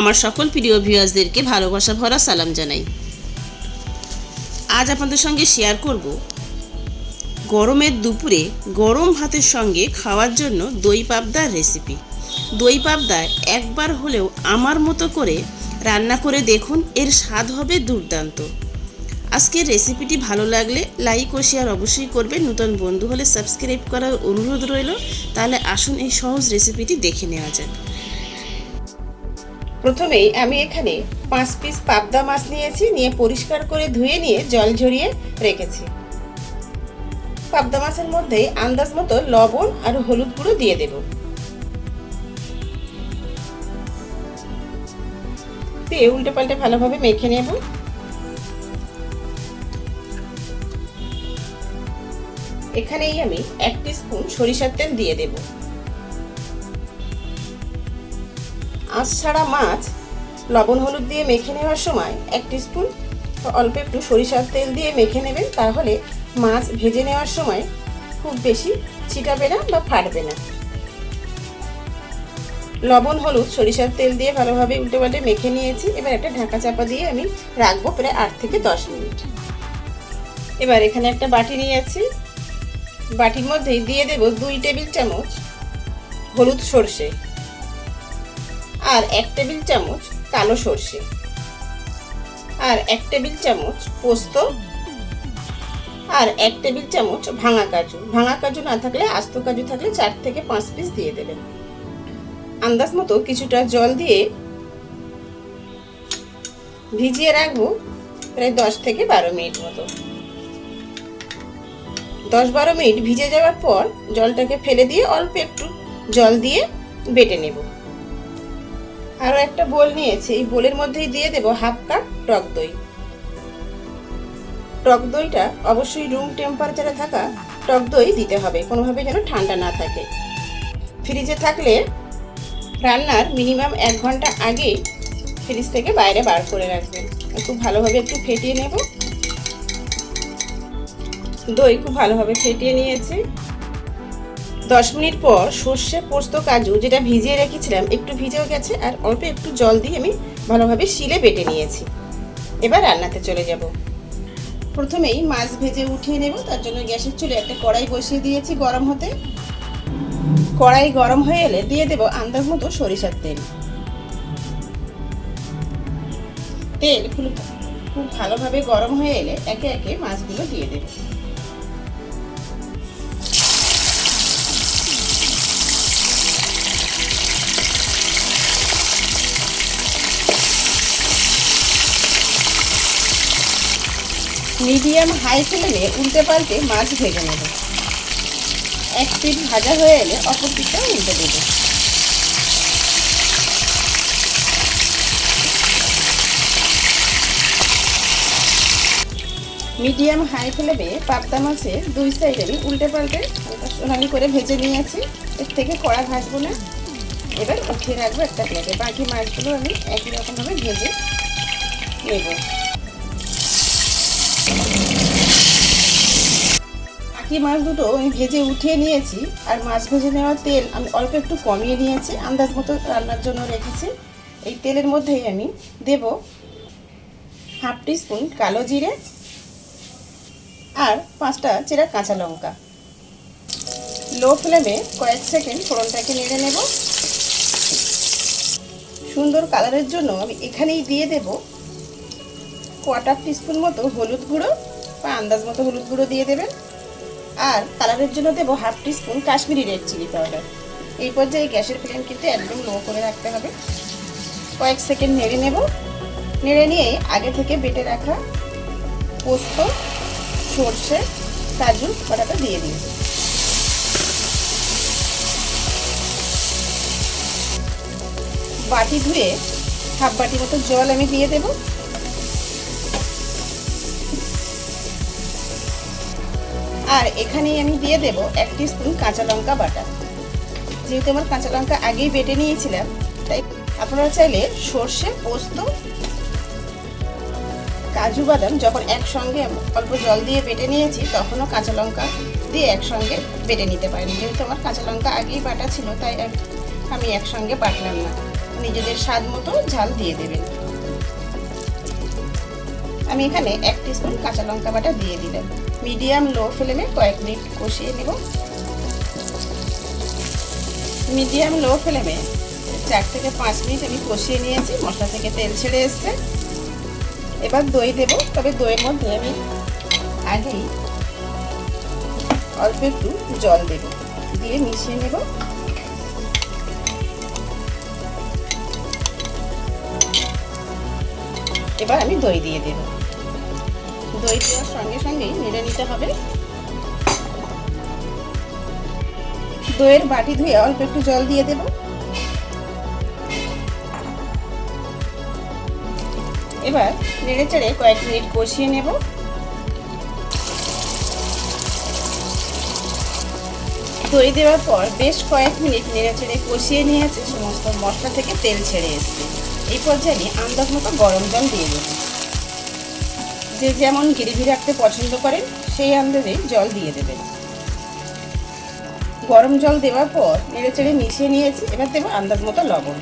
আমার সকল প্রিয় ভিউয়ার্সদেরকে ভালোবাসা, ভরা সালাম জানাই। আজ আপনাদের সঙ্গে শেয়ার করব গরমের দুপুরে গরম ভাতের সঙ্গে খাওয়ার জন্য দই পাবদার রেসিপি দই পাবদা একবার হলেও আমার মতো করে রান্না করে দেখুন, এর স্বাদ হবে দুর্দান্ত। আজকের রেসিপিটি ভালো লাগলে লাইক ও শেয়ার অবশ্যই করবেন। নতুন বন্ধু হলে সাবস্ক্রাইব করার অনুরোধ রইল। তাহলে আসুন এই সহজ রেসিপিটি দেখে নেওয়া যাক। প্রথমেই আমি এখানে পাঁচ পিস পাবদা মাছ নিয়েছি, নিয়ে পরিষ্কার করে ধুয়ে নিয়ে জল ঝরিয়ে রেখেছি। পাবদা মাছের মধ্যে আন্দাজ মতো লবণ আর হলুদ গুঁড়ো দিয়ে দেব। দিয়ে উল্টে পাল্টে ভালোভাবে মেখে নেব। এখানেই আমি এক স্পুন সরিষার তেল দিয়ে দেব। আঁচ ছাড়া মাছ লবণ হলুদ দিয়ে মেখে নেওয়ার সময় এক স্পুন অল্প একটু সরিষার তেল দিয়ে মেখে নেবেন। তাহলে মাছ ভেজে নেওয়ার সময় খুব বেশি ছিটাবে না বা ফাটবে না। লবণ, হলুদ, সরিষার তেল দিয়ে ভালোভাবে উল্টে পাল্টে মেখে নিয়েছি। এবার একটা ঢাকা চাপা দিয়ে আমি রাখব প্রায় আট থেকে দশ মিনিট। এবার এখানে একটা বাটি নিয়েছি বাটির মধ্যেই দিয়ে দেব দুই টেবিল চামচ হলুদ সর্ষে। আর এক টেবিল চামচ কালো সর্ষে। আর এক টেবিল চামচ পোস্ত। আর এক টেবিল চামচ ভাঙা কাজু। ভাঙা কাজু না থাকলে আস্ত কাজু থাকলে চার থেকে পাঁচ পিস দিয়ে দেবেন। আন্দাজ মতো কিছুটা জল দিয়ে ভিজিয়ে রাখব প্রায় দশ থেকে বারো মিনিট মতো। দশ বারো মিনিট ভিজে যাওয়ার পর জলটাকে ফেলে দিয়ে অল্প একটু জল দিয়ে বেটে নেব। আরও একটা বোল নিয়েছি। এই বোলের মধ্যেই দিয়ে দেব হাফ কাপ টক দই। টক দইটা অবশ্যই রুম টেম্পারেচারে থাকা টক দই দিতে হবে। কোনোভাবে যেন ঠান্ডা না থাকে। ফ্রিজে থাকলে রান্নার মিনিমাম এক ঘণ্টা আগেই ফ্রিজ থেকে বাইরে বার করে রাখবেন। খুব ভালোভাবে একটু ফেটিয়ে নেব। দই খুব ভালোভাবে ফেটিয়ে নিয়েছি। দশ মিনিট পর সর্ষে, পোস্ত, কাজু যেটা ভিজিয়ে রেখেছিলাম, একটু ভিজেও গেছে আর অল্প একটু জল দিয়ে আমি ভালোভাবে শিলে বেটে নিয়েছি। এবার রান্নাতে চলে যাব। প্রথমেই মাছ ভেজে উঠিয়ে নেব, তার জন্য গ্যাসের চুলে একটা কড়াই বসিয়ে দিয়েছি গরম হতে। কড়াই গরম হয়ে এলে দিয়ে দেব আন্দাজ মতো সরিষার তেল। তেল খুব ভালোভাবে গরম হয়ে এলে একে একে মাছগুলো দিয়ে দেব। মিডিয়াম হাই ফ্লেমে উল্টে পাল্টে মাছ ভেজে নেব। এক পিঠ ভাজা হয়ে এলে অপর পিঠটা উল্টে দেব। মিডিয়াম হাই ফ্লেমে পাবদা মাছের দুই সাইড আমি উল্টে পাল্টে সোনালি করে ভেজে নিয়েছি। এর থেকে কড়া ভাজবো না। এবার উঠিয়ে রাখব একটা প্লেটে বাকি মাছগুলো আমি একই রকমভাবে ভেজে নেব। বাকি মাছ দুটো আমি ভেজে উঠিয়ে নিয়েছি, আর মাছ ভেজে নেওয়ার তেল আমি অল্প একটু কমিয়ে নিয়েছি, আন্দাজ মতো রান্নার জন্য রেখেছি। এই তেলের মধ্যেই আমি দেব হাফ স্পুন কালো জিরে আর পাঁচটা চেরা কাঁচা লঙ্কা। লো ফ্লেমে কয়েক সেকেন্ড ফোড়নটাকে নেড়ে নেব। সুন্দর কালারের জন্য আমি এখানেই দিয়ে দেব কোয়াটার টিস্পুন মতো হলুদ গুঁড়ো বা আন্দাজ মতো হলুদ গুঁড়ো দিয়ে দেবেন। আর কালারের জন্য দেবো half teaspoon Kashmiri red chilli powder. এই পর্যায়ে গ্যাসের ফ্লেম কিন্তু একদম লো করে রাখতে হবে। কয়েক সেকেন্ড নেড়ে নেব। নেড়ে নিয়ে আগে থেকে বেটে রাখা পোস্ত, সর্ষে, কাজু কটাটা দিয়ে দিই। বাটি ধুয়ে হাফ বাটি মতো জল আমি দিয়ে দেব। আর এখানেই আমি দিয়ে দেব এক স্পুন কাঁচা লঙ্কা বাটা। যেহেতু আমার কাঁচা লঙ্কা আগেই বেটে নিয়েছিলাম, তাই আপনারা চাইলে সর্ষে, পোস্ত, কাজু বাদাম যখন একসঙ্গে অল্প জল দিয়ে বেটে নিয়েছি, তখনও কাঁচা লঙ্কা দিয়ে একসঙ্গে বেটে নিতে পারেন। যেহেতু আমার কাঁচা লঙ্কা আগেই বাটা ছিল, তাই আমি একসঙ্গে বাটলাম না। নিজেদের স্বাদ মতো ঝাল দিয়ে দেবেন। আমি এখানে এক স্পুন কাঁচা লঙ্কা বাটা দিয়ে দিলাম। মিডিয়াম লো ফ্লেমে কয়েক মিনিট কষিয়ে নেব। মিডিয়াম লো ফ্লেমে চার থেকে পাঁচ মিনিট আমি কষিয়ে নিয়েছি, মশলা থেকে তেল ছেড়ে এসছে। এবার দই দেব, তবে দইয়ের মধ্যে আমি আগেই অল্প একটু জল দেব, দিয়ে মিশিয়ে নেব। এবার আমি দই দিয়ে দেব। দই দেওয়ার সঙ্গে সঙ্গেই নেড়ে নিতে হবে। দইয়ের বাটি ধুয়ে অল্প একটু জল দিয়ে দেব। এবার নেড়ে চেড়ে কয়েক মিনিট কষিয়ে নেব। দই দেওয়ার পর বেশ কয়েক মিনিট নেড়ে চেড়ে কষিয়ে নিয়েছে সমস্ত মশলা থেকে তেল ছেড়ে এসছে। এই পর্যায়ে আন্দাজ মতো গরম জল দিয়ে দেব যে যেমন গ্রেভি রাখতে পছন্দ করেন, সেই আন্দাজে জল দিয়ে দেবেন। গরম জল দেওয়ার পর নেড়ে চেড়ে মিশিয়ে নিয়েছি, এবার দেবো আন্দাজ মতো লবণ।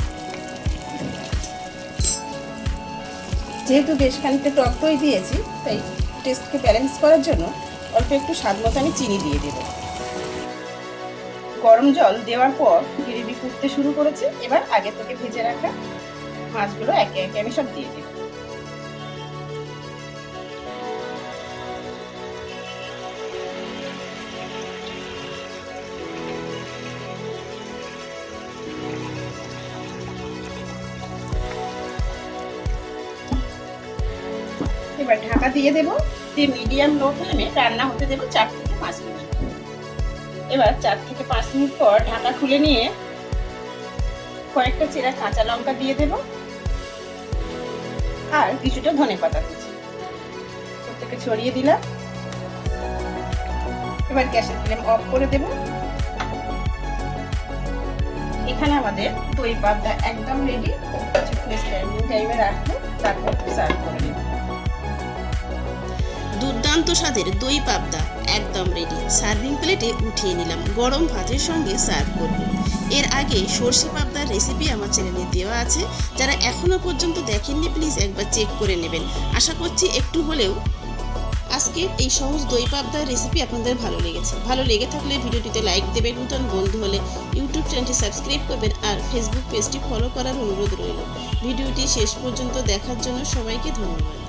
যেহেতু বেশ খানিকটা টক দই দিয়েছি, তাই টেস্টকে ব্যালেন্স করার জন্য অল্প একটু স্বাদ মতো আমি চিনি দিয়ে দেবো। গরম জল দেওয়ার পর গ্রেভি ফুটতে শুরু করেছে, এবার আগে থেকে ভেজে রাখা মাছগুলো একে একে আমি সব দিয়ে দেবো। এবার ঢাকা দিয়ে দেবো। দিয়ে মিডিয়াম লো ফ্লেমে রান্না হতে দেবো চার থেকে পাঁচ মিনিট। এবার চার থেকে পাঁচ মিনিট পর ঢাকা খুলে নিয়ে কয়েকটা চেরা কাঁচা লঙ্কা দিয়ে দেব। আর কিছুটা ধনে পাতা কুচি প্রত্যেকে ছড়িয়ে দিলাম। এবার গ্যাসের ফ্লেম অফ করে দেব। এখানে আমাদের দই পাতা একদম রেডি কিছুক্ষণ স্ট্যান্ডিং টাইমে রাখব, তারপর সার্ভ করে নেব। দুর্দান্ত স্বাদের দই পাবদা, একদম রেডি সার্ভিং প্লেটে উঠিয়ে নিলাম। গরম ভাতের সঙ্গে সার্ভ করব। এর আগে সর্ষে পাবদার রেসিপি আমার চ্যানেলে দেওয়া আছে। যারা এখনও পর্যন্ত দেখেননি প্লিজ একবার চেক করে নেবেন। আশা করছি একটু হলেও আজকে এই সহজ দই পাবদার রেসিপি আপনাদের ভালো লেগেছে। ভালো লেগে থাকলে ভিডিওটিতে লাইক দেবেন। নতুন বন্ধু হলে ইউটিউব চ্যানেলটি সাবস্ক্রাইব করবেন আর ফেসবুক পেজটি ফলো করার অনুরোধ রইল। ভিডিওটি শেষ পর্যন্ত দেখার জন্য সবাইকে ধন্যবাদ।